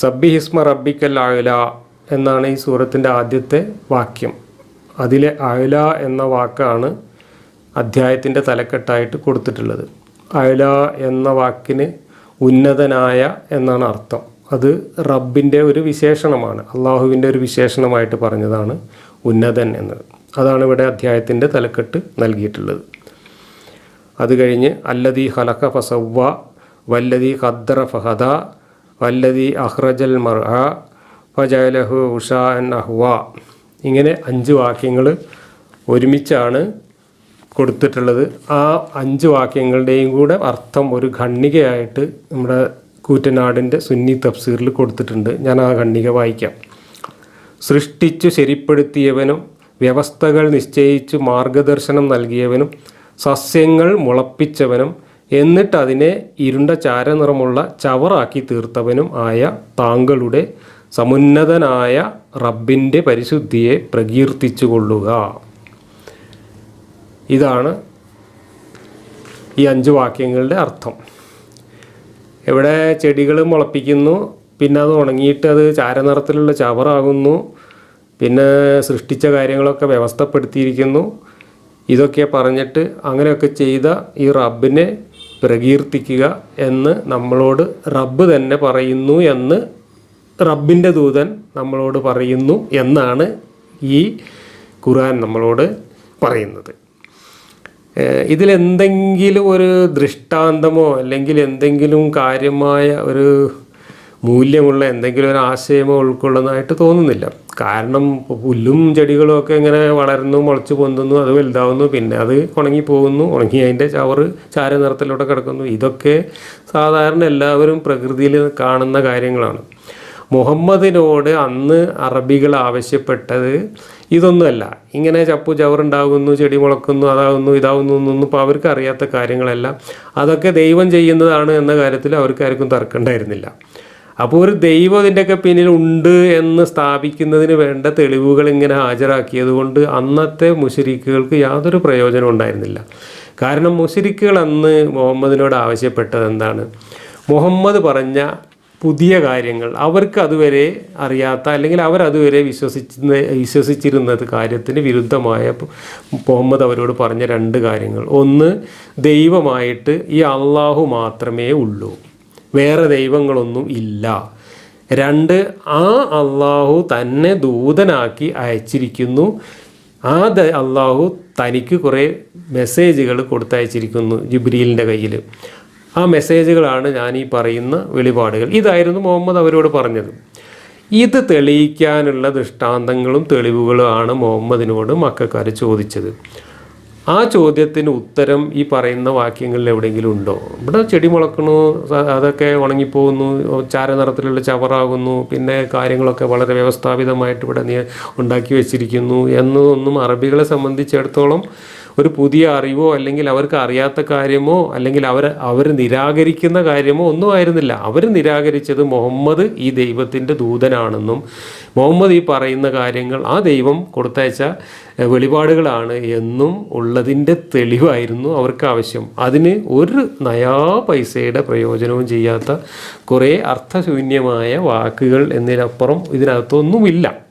സബ്ബി ഹിസ്മ റബ്ബിക്കൽ ആയുല എന്നാണ് ഈ സൂറത്തിന്റെ ആദ്യത്തെ വാക്യം. അതിലെ അയല എന്ന വാക്കാണ് അധ്യായത്തിന്റെ തലക്കെട്ടായിട്ട് കൊടുത്തിട്ടുള്ളത്. അയല എന്ന വാക്കിന് ഉന്നതനായ എന്നാണ് അർത്ഥം. അത് റബ്ബിന്റെ ഒരു വിശേഷണമാണ്. അള്ളാഹുവിന്റെ ഒരു വിശേഷണമായിട്ട് പറഞ്ഞതാണ് ഉന്നതൻ എന്നത്. അതാണ് ഇവിടെ അധ്യായത്തിന്റെ തലക്കെട്ട് നൽകിയിട്ടുള്ളത്. അത് കഴിഞ്ഞ് അല്ലദീ ഹലഖ ഫസവ്വ വല്ലദീ ഖദ്ദറ ഫഹദ വല്ലദീ അഹ്റജൽ മർഹ ഫജലഹു ഉഷ അൻ അഹ്വ. ഇങ്ങനെ അഞ്ച് വാക്യങ്ങൾ ഒരുമിച്ചാണ് കൊടുത്തിട്ടുള്ളത്. ആ അഞ്ച് വാക്യങ്ങളുടെയും കൂടെ അർത്ഥം ഒരു ഖണ്ണികയായിട്ട് നമ്മുടെ കൂറ്റനാടിന്റെ സുന്നി തഫ്സീറിൽ കൊടുത്തിട്ടുണ്ട്. ഞാൻ ആ ഖണ്ണിക വായിക്കാം. സൃഷ്ടിച്ചു ശരിപ്പെടുത്തിയവനും വ്യവസ്ഥകൾ നിശ്ചയിച്ചു മാർഗദർശനം നൽകിയവനും സസ്യങ്ങൾ മുളപ്പിച്ചവനും എന്നിട്ട് അതിനെ ഇരുണ്ട ചാരനിറമുള്ള ചവറാക്കി തീർത്തവനും ആയ താങ്കളുടെ സമുന്നതനായ റബ്ബിന്റെ പരിശുദ്ധിയെ പ്രകീർത്തിച്ചു കൊള്ളുക ഇതാണ് ഈ അഞ്ച് വാക്യങ്ങളുടെ അർത്ഥം. എവിടെ ചെടികൾ മുളപ്പിക്കുന്നു പിന്നെ അത് ഉണങ്ങിയിട്ട് അത് ചാരനിറത്തിലുള്ള ചവറാകുന്നു പിന്നെ സൃഷ്ടിച്ച കാര്യങ്ങളൊക്കെ വ്യവസ്ഥപ്പെടുത്തിയിരിക്കുന്നു. ഇതൊക്കെ പറഞ്ഞിട്ട് അങ്ങനെയൊക്കെ ചെയ്ത ഈ റബ്ബിനെ പ്രകീർത്തിക്കുക എന്ന് നമ്മളോട് റബ്ബ് തന്നെ പറയുന്നു എന്ന് റബ്ബിന്റെ ദൂതൻ നമ്മളോട് പറയുന്നു എന്നാണ് ഈ ഖുർആൻ നമ്മളോട് പറയുന്നത്. ഇതിലെന്തെങ്കിലും ഒരു ദൃഷ്ടാന്തമോ അല്ലെങ്കിൽ എന്തെങ്കിലും കാര്യമായ ഒരു മൂല്യമുള്ള എന്തെങ്കിലും ഒരു ആശയമോ ഉൾക്കൊള്ളുന്നതായിട്ട് തോന്നുന്നില്ല. കാരണം പുല്ലും ചെടികളും ഒക്കെ ഇങ്ങനെ വളരുന്നു മുളച്ച് പൊന്തുന്നു അത് വലുതാവുന്നു പിന്നെ അത് ഉണങ്ങി പോകുന്നു ഉണങ്ങി അതിന്റെ ചവറ് ചാര നിറത്തിലൂടെ കിടക്കുന്നു. ഇതൊക്കെ സാധാരണ എല്ലാവരും പ്രകൃതിയിൽ കാണുന്ന കാര്യങ്ങളാണ്. മുഹമ്മദിനോട് അന്ന് അറബികൾ ആവശ്യപ്പെട്ടത് ഇതൊന്നുമല്ല. ഇങ്ങനെ ചപ്പു ചവറുണ്ടാകുന്നു ചെടി മുളക്കുന്നു അതാകുന്നു ഇതാകുന്നു എന്നൊന്നും ഇപ്പോൾ അവർക്ക് അറിയാത്ത കാര്യങ്ങളെല്ലാം. അതൊക്കെ ദൈവം ചെയ്യുന്നതാണ് എന്ന കാര്യത്തിൽ അവർക്കാർക്കും തർക്കമുണ്ടായിരുന്നില്ല അപ്പോൾ ഒരു ദൈവം ഇതിന്റെയൊക്കെ പിന്നിൽ ഉണ്ട് എന്ന് സ്ഥാപിക്കുന്നതിന് വേണ്ട തെളിവുകൾ ഇങ്ങനെ ഹാജരാക്കിയത് കൊണ്ട് അന്നത്തെ മുഷരിക്കുകൾക്ക് യാതൊരു പ്രയോജനം ഉണ്ടായിരുന്നില്ല. കാരണം മുഷരിക്കുകൾ അന്ന് മുഹമ്മദിനോട് ആവശ്യപ്പെട്ടത് എന്താണ്? മുഹമ്മദ് പറഞ്ഞ പുതിയ കാര്യങ്ങൾ അവർക്ക് അതുവരെ അറിയാത്ത അല്ലെങ്കിൽ അവരതുവരെ വിശ്വസിച്ചിരുന്ന വിശ്വസിച്ചിരുന്നത് കാര്യത്തിന് വിരുദ്ധമായ മുഹമ്മദ് അവരോട് പറഞ്ഞ രണ്ട് കാര്യങ്ങൾ. ഒന്ന് ദൈവമായിട്ട് ഈ അള്ളാഹു മാത്രമേ ഉള്ളൂ. വേറെ ദൈവങ്ങളൊന്നും ഇല്ല. രണ്ട് ആ അള്ളാഹു തന്നെ ദൂതനാക്കി അയച്ചിരിക്കുന്നു. ആ ദ അള്ളാഹു തനിക്ക് കുറേ മെസ്സേജുകൾ കൊടുത്തയച്ചിരിക്കുന്നു ജിബ്രീലിന്റെ കയ്യിൽ ആ മെസ്സേജുകളാണ് ഞാൻ ഈ പറയുന്ന വെളിപാടുകൾ. ഇതായിരുന്നു മുഹമ്മദ് അവരോട് പറഞ്ഞത്. ഇത് തെളിയിക്കാനുള്ള ദൃഷ്ടാന്തങ്ങളും തെളിവുകളുമാണ് മുഹമ്മദിനോട് മക്കാർ ചോദിച്ചത്. ആ ചോദ്യത്തിന് ഉത്തരം ഈ പറയുന്ന വാക്യങ്ങളിൽ എവിടെയെങ്കിലും ഉണ്ടോ? ഇവിടെ ചെടി മുളക്കണു അതൊക്കെ ഉണങ്ങിപ്പോകുന്നു ചാരനിറത്തിലുള്ള ചവറാകുന്നു പിന്നെ കാര്യങ്ങളൊക്കെ വളരെ വ്യവസ്ഥാപിതമായിട്ട് ഇവിടെ ഉണ്ടാക്കി വെച്ചിരിക്കുന്നു എന്നതൊന്നും അറബികളെ സംബന്ധിച്ചിടത്തോളം ഒരു പുതിയ അറിവോ അല്ലെങ്കിൽ അവർക്ക് അറിയാത്ത കാര്യമോ അല്ലെങ്കിൽ അവർ അവർ നിരാകരിക്കുന്ന കാര്യമോ ഒന്നും ആയിരുന്നില്ല. അവർ നിരാകരിച്ചത് മുഹമ്മദ് ഈ ദൈവത്തിന്റെ ദൂതനാണെന്നും മുഹമ്മദ് ഈ പറയുന്ന കാര്യങ്ങൾ ആ ദൈവം കൊടുത്തയച്ച വെളിപാടുകളാണ് എന്നും ഉള്ളതിന്റെ തെളിവായിരുന്നു അവർക്ക് ആവശ്യം. അതിന് ഒരു നയാ പൈസയുടെ പ്രയോജനവും ചെയ്യാത്ത കുറേ അർത്ഥശൂന്യമായ വാക്കുകൾ എന്നതിനപ്പുറം ഇതിനകത്തൊന്നുമില്ല.